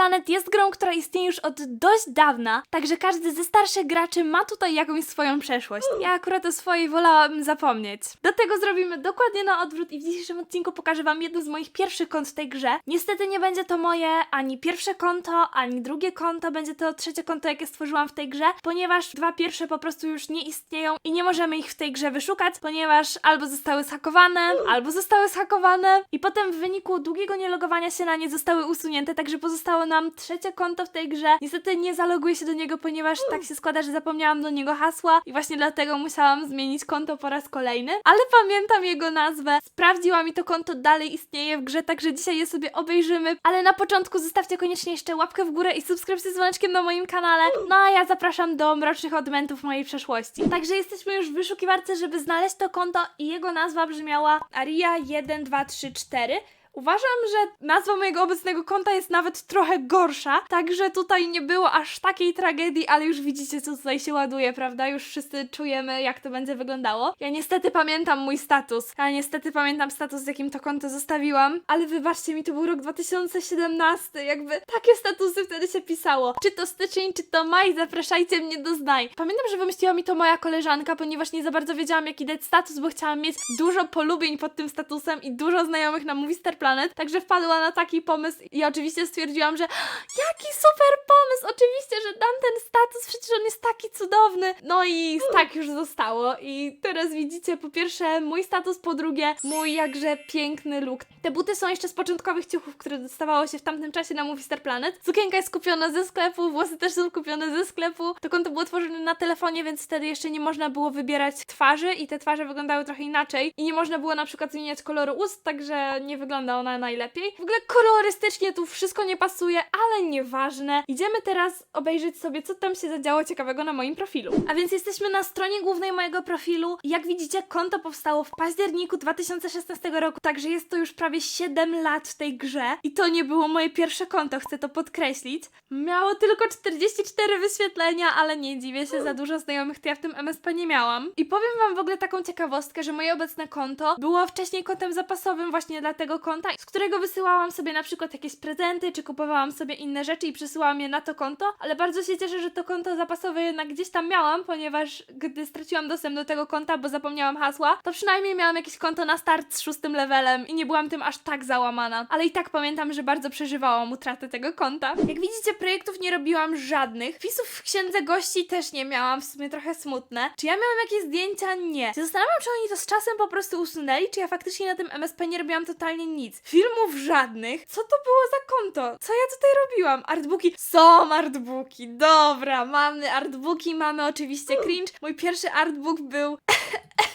Planet jest grą, która istnieje już od dość dawna, także każdy ze starszych graczy ma tutaj jakąś swoją przeszłość. Ja akurat o swojej wolałabym zapomnieć. Do tego zrobimy dokładnie na odwrót i w dzisiejszym odcinku pokażę wam jedno z moich pierwszych kont w tej grze. Niestety nie będzie to moje ani pierwsze konto, ani drugie konto, będzie to trzecie konto, jakie stworzyłam w tej grze, ponieważ dwa pierwsze po prostu już nie istnieją i nie możemy ich w tej grze wyszukać, ponieważ albo zostały zhakowane, albo zostały zhakowane i potem w wyniku długiego nielogowania się na nie zostały usunięte, także pozostało nam trzecie konto w tej grze. Niestety nie zaloguję się do niego, ponieważ tak się składa, że zapomniałam do niego hasła i właśnie dlatego musiałam zmienić konto po raz kolejny, ale pamiętam jego nazwę. Sprawdziłam i to konto dalej istnieje w grze, także dzisiaj je sobie obejrzymy, ale na początku zostawcie koniecznie jeszcze łapkę w górę i subskrypcję z dzwoneczkiem na moim kanale. No a ja zapraszam do mrocznych odmentów mojej przeszłości. Także jesteśmy już w wyszukiwarce, żeby znaleźć to konto i jego nazwa brzmiała Aria1234. Uważam, że nazwa mojego obecnego konta jest nawet trochę gorsza, także tutaj nie było aż takiej tragedii, ale już widzicie, co tutaj się ładuje, prawda? Już wszyscy czujemy, jak to będzie wyglądało. Ja niestety pamiętam mój status. Ja niestety pamiętam status, z jakim to konto zostawiłam, ale wybaczcie mi, to był rok 2017, jakby takie statusy wtedy się pisało. Czy to styczeń, czy to maj, zapraszajcie mnie do znaj. Pamiętam, że wymyśliła mi to moja koleżanka, ponieważ nie za bardzo wiedziałam, jaki dać status, bo chciałam mieć dużo polubień pod tym statusem i dużo znajomych na Movie Star Planet, także wpadła na taki pomysł i oczywiście stwierdziłam, że jaki super pomysł, oczywiście, że dam ten status, przecież on jest taki cudowny. No i tak już zostało i teraz widzicie po pierwsze mój status, po drugie mój jakże piękny look. Te buty są jeszcze z początkowych ciuchów, które dostawało się w tamtym czasie na Movie Star Planet. Sukienka jest kupiona ze sklepu, włosy też są kupione ze sklepu. To konto było tworzone na telefonie, więc wtedy jeszcze nie można było wybierać twarzy i te twarze wyglądały trochę inaczej i nie można było na przykład zmieniać koloru ust, także nie wygląda ona najlepiej. W ogóle kolorystycznie tu wszystko nie pasuje, ale nieważne. Idziemy teraz obejrzeć sobie, co tam się zadziało ciekawego na moim profilu. A więc jesteśmy na stronie głównej mojego profilu. Jak widzicie, konto powstało w październiku 2016 roku, także jest to już prawie 7 lat w tej grze. I to nie było moje pierwsze konto, chcę to podkreślić. Miało tylko 44 wyświetlenia, ale nie dziwię się, za dużo znajomych to ja w tym MSP nie miałam. I powiem wam w ogóle taką ciekawostkę, że moje obecne konto było wcześniej kontem zapasowym właśnie dla tego konta, z którego wysyłałam sobie na przykład jakieś prezenty, czy kupowałam sobie inne rzeczy i przesyłałam je na to konto, ale bardzo się cieszę, że to konto zapasowe jednak gdzieś tam miałam, ponieważ gdy straciłam dostęp do tego konta, bo zapomniałam hasła, to przynajmniej miałam jakieś konto na start z szóstym levelem i nie byłam tym aż tak załamana. Ale i tak pamiętam, że bardzo przeżywałam utratę tego konta. Jak widzicie, projektów nie robiłam żadnych. Wpisów w księdze gości też nie miałam, w sumie trochę smutne. Czy ja miałam jakieś zdjęcia? Nie. Się Zastanawiam, czy oni to z czasem po prostu usunęli, czy ja faktycznie na tym MSP nie robiłam totalnie nic. Filmów żadnych. Co to było za konto? Co ja tutaj robiłam? Artbooki. Są artbooki. Dobra, mamy artbooki, mamy oczywiście cringe. Mój pierwszy artbook był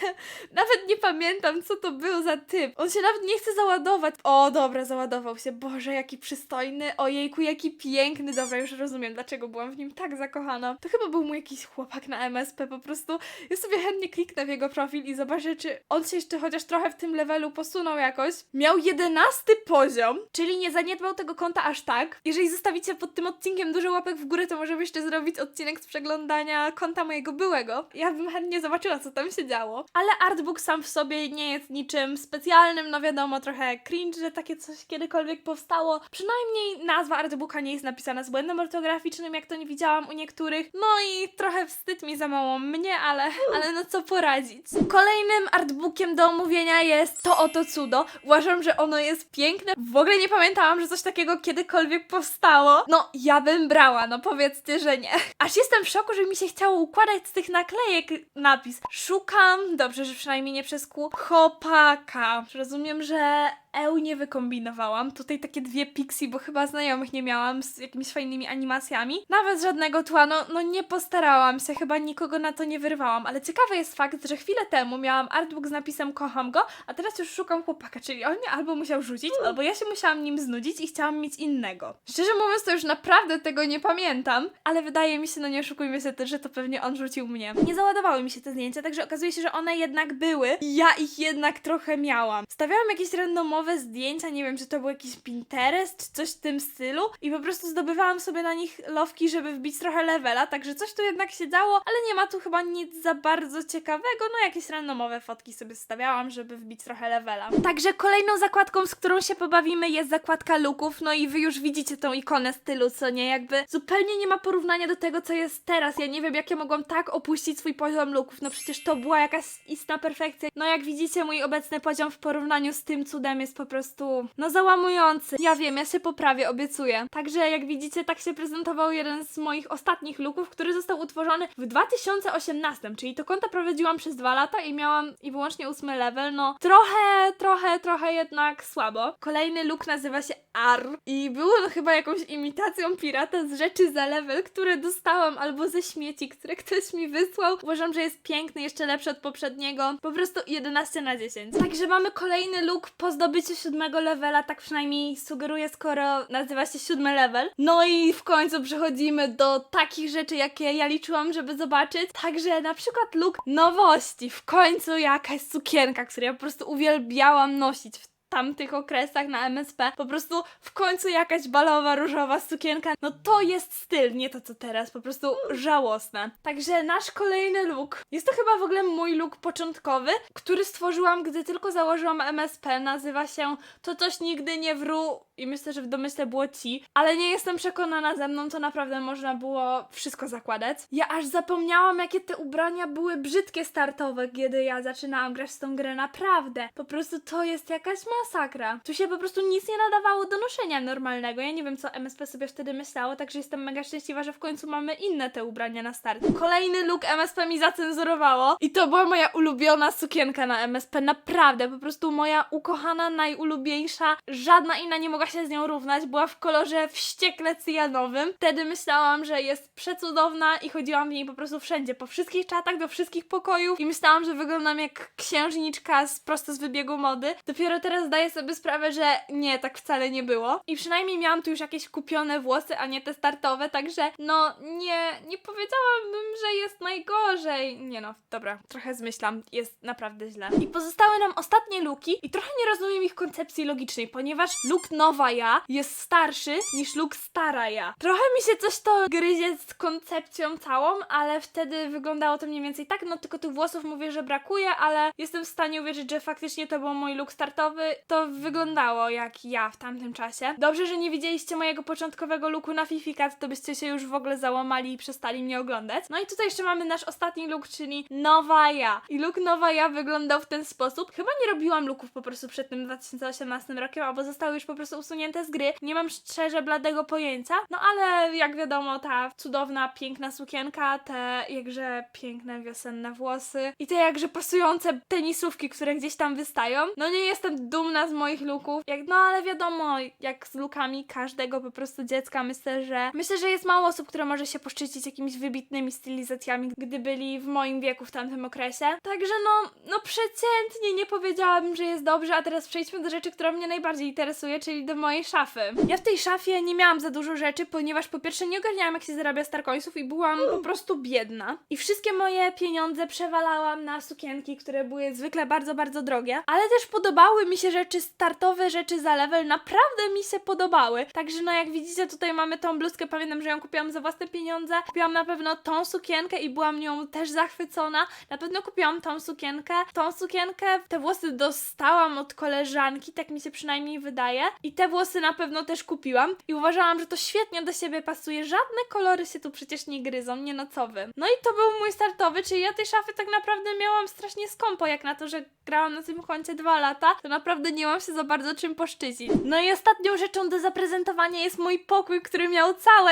nawet nie pamiętam, co to był za typ. On się nawet nie chce załadować. O, dobra, załadował się. Boże, jaki przystojny. Ojejku, jaki piękny. Dobra, już rozumiem, dlaczego byłam w nim tak zakochana. To chyba był mój jakiś chłopak na MSP po prostu. Ja sobie chętnie kliknę w jego profil i zobaczę, czy on się jeszcze chociaż trochę w tym levelu posunął jakoś. Miał jedenasty poziom, czyli nie zaniedbał tego konta aż tak. Jeżeli zostawicie pod tym odcinkiem dużo łapek w górę, to możemy jeszcze zrobić odcinek z przeglądania konta mojego byłego. Ja bym chętnie zobaczyła, co tam się działo. Ale artbook sam w sobie nie jest niczym specjalnym, no wiadomo, trochę cringe, że takie coś kiedykolwiek powstało. Przynajmniej nazwa artbooka nie jest napisana z błędem ortograficznym, jak to nie widziałam u niektórych. No i trochę wstyd mi za mało mnie, ale, ale no co poradzić. Kolejnym artbookiem do omówienia jest to oto cudo. Uważam, że ono jest piękne. W ogóle nie pamiętałam, że coś takiego kiedykolwiek powstało. No, ja bym brała, no powiedzcie, że nie. Aż jestem w szoku, że mi się chciało układać z tych naklejek napis. Szukam, dobrze, że przynajmniej nie przez kół, chłopaka. Rozumiem, że Eł nie wykombinowałam. Tutaj takie dwie pixie, bo chyba znajomych nie miałam z jakimiś fajnymi animacjami. Nawet żadnego tła, no, no nie postarałam się, chyba nikogo na to nie wyrwałam. Ale ciekawy jest fakt, że chwilę temu miałam artbook z napisem kocham go, a teraz już szukam chłopaka, czyli on mnie albo musiał rzucić, albo ja się musiałam nim znudzić i chciałam mieć innego. Szczerze mówiąc, to już naprawdę tego nie pamiętam, ale wydaje mi się, no nie oszukujmy się też, że to pewnie on rzucił mnie. Nie załadowały mi się te zdjęcia, także okazuje się, że one jednak były ja ich jednak trochę miałam. Stawiałam jakieś randomowe randomowe zdjęcia, nie wiem, czy to był jakiś Pinterest, czy coś w tym stylu i po prostu zdobywałam sobie na nich lowki, żeby wbić trochę levela, także coś tu jednak się działo, ale nie ma tu chyba nic za bardzo ciekawego, no jakieś randomowe fotki sobie stawiałam, żeby wbić trochę levela. Także kolejną zakładką, z którą się pobawimy jest zakładka looków, no i wy już widzicie tą ikonę stylu, co nie, jakby zupełnie nie ma porównania do tego, co jest teraz, ja nie wiem, jak ja mogłam tak opuścić swój poziom looków, no przecież to była jakaś istna perfekcja, no jak widzicie, mój obecny poziom w porównaniu z tym cudem jest po prostu, no załamujący. Ja wiem, ja się poprawię, obiecuję. Także jak widzicie, tak się prezentował jeden z moich ostatnich looków, który został utworzony w 2018, czyli to konto prowadziłam przez dwa lata i miałam i wyłącznie ósmy level, no trochę, trochę, trochę jednak słabo. Kolejny look nazywa się AR i był on chyba jakąś imitacją pirata z rzeczy za level, które dostałam albo ze śmieci, które ktoś mi wysłał. Uważam, że jest piękny, jeszcze lepszy od poprzedniego. Po prostu 11 na 10. Także mamy kolejny look po zdobyciu siódmego levela, tak przynajmniej sugeruję, skoro nazywa się siódmy level. No i w końcu przechodzimy do takich rzeczy, jakie ja liczyłam, żeby zobaczyć. Także na przykład look nowości. W końcu jakaś sukienka, którą ja po prostu uwielbiałam nosić w tamtych okresach na MSP. Po prostu w końcu jakaś balowa, różowa sukienka. No to jest styl, nie to co teraz. Po prostu żałosne. Także nasz kolejny look. Jest to chyba w ogóle mój look początkowy, który stworzyłam, gdy tylko założyłam MSP. Nazywa się To coś nigdy nie wru i myślę, że w domyśle było ci, ale nie jestem przekonana ze mną, to naprawdę można było wszystko zakładać. Ja aż zapomniałam, jakie te ubrania były brzydkie startowe, kiedy ja zaczynałam grać w tą grę, naprawdę. Po prostu to jest jakaś masakra. Tu się po prostu nic nie nadawało do noszenia normalnego. Ja nie wiem, co MSP sobie wtedy myślało, także jestem mega szczęśliwa, że w końcu mamy inne te ubrania na start. Kolejny look MSP mi zacenzurowało i to była moja ulubiona sukienka na MSP, naprawdę, po prostu moja ukochana, najulubieńsza, żadna inna nie mogła się z nią równać, była w kolorze wściekle cyjanowym. Wtedy myślałam, że jest przecudowna i chodziłam w niej po prostu wszędzie, po wszystkich czatach, do wszystkich pokojów i myślałam, że wyglądam jak księżniczka z prosto z wybiegu mody. Dopiero teraz zdaję sobie sprawę, że nie, tak wcale nie było. I przynajmniej miałam tu już jakieś kupione włosy, a nie te startowe, także no nie, nie powiedziałabym, że jest najgorzej. Nie no, dobra, trochę zmyślam, jest naprawdę źle. I pozostały nam ostatnie luki i trochę nie rozumiem ich koncepcji logicznej, ponieważ look nowa ja jest starszy niż look stara ja. Trochę mi się coś to gryzie z koncepcją całą, ale wtedy wyglądało to mniej więcej tak, no tylko tych włosów mówię, że brakuje, ale jestem w stanie uwierzyć, że faktycznie to był mój look startowy. To wyglądało jak ja w tamtym czasie. Dobrze, że nie widzieliście mojego początkowego looku na Fifikat, to byście się już w ogóle załamali i przestali mnie oglądać. No i tutaj jeszcze mamy nasz ostatni look, czyli nowa ja. I look nowa ja wyglądał w ten sposób. Chyba nie robiłam looków po prostu przed tym 2018 rokiem, albo zostały już po prostu usunięte z gry. Nie mam szczerze bladego pojęcia. No ale jak wiadomo, ta cudowna, piękna sukienka, te jakże piękne wiosenne włosy i te jakże pasujące tenisówki, które gdzieś tam wystają. No nie jestem dumna z moich looków. Jak, no ale wiadomo, jak z lookami każdego po prostu dziecka, myślę, że myślę, że jest mało osób, które może się poszczycić jakimiś wybitnymi stylizacjami, gdy byli w moim wieku w tamtym okresie. Także no, no przeciętnie nie powiedziałabym, że jest dobrze, a teraz przejdźmy do rzeczy, która mnie najbardziej interesuje, czyli do mojej szafy. Ja w tej szafie nie miałam za dużo rzeczy, ponieważ po pierwsze nie ogarniałam jak się zarabia starcoinsów i byłam po prostu biedna. I wszystkie moje pieniądze przewalałam na sukienki, które były zwykle bardzo, bardzo drogie, ale też podobały mi się rzeczy startowe, rzeczy za level, naprawdę mi się podobały. Także no jak widzicie tutaj mamy tą bluzkę, pamiętam, że ją kupiłam za własne pieniądze. Kupiłam na pewno tą sukienkę i byłam nią też zachwycona. Na pewno kupiłam tą sukienkę. Tą sukienkę, te włosy dostałam od koleżanki, tak mi się przynajmniej wydaje. I te włosy na pewno też kupiłam i uważałam, że to świetnie do siebie pasuje. Żadne kolory się tu przecież nie gryzą, nie no co wy. No i to był mój startowy, czyli ja tej szafy tak naprawdę miałam strasznie skąpo, jak na to, że grałam na tym koncie dwa lata, to naprawdę nie mam się za bardzo czym poszczycić. No i ostatnią rzeczą do zaprezentowania jest mój pokój, który miał całe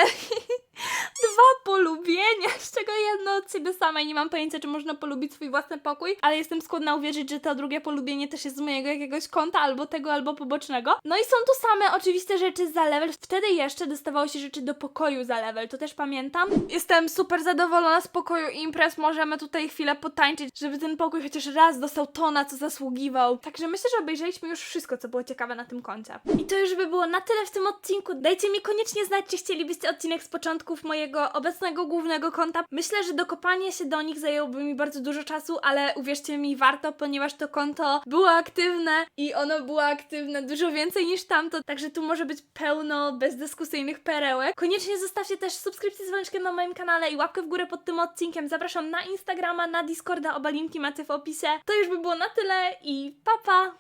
dwa polubienia, z czego jedno od siebie samej. Nie mam pojęcia, czy można polubić swój własny pokój, ale jestem skłonna uwierzyć, że to drugie polubienie też jest z mojego jakiegoś konta, albo tego, albo pobocznego. No i są tu same oczywiste rzeczy za level. Wtedy jeszcze dostawało się rzeczy do pokoju za level, to też pamiętam. Jestem super zadowolona z pokoju imprez, możemy tutaj chwilę potańczyć, żeby ten pokój chociaż raz dostał to, na co zasługiwał. Także myślę, że obejrzeliśmy już wszystko, co było ciekawe na tym koncie. I to już by było na tyle w tym odcinku. Dajcie mi koniecznie znać, czy chcielibyście odcinek z początków mojego obecnego głównego konta. Myślę, że dokopanie się do nich zajęłoby mi bardzo dużo czasu, ale uwierzcie mi, warto, ponieważ to konto było aktywne i ono było aktywne dużo więcej niż także tu może być pełno bezdyskusyjnych perełek. Koniecznie zostawcie też subskrypcję z dzwoneczkiem na moim kanale i łapkę w górę pod tym odcinkiem. Zapraszam na Instagrama, na Discorda, oba linki macie w opisie. To już by było na tyle i pa pa!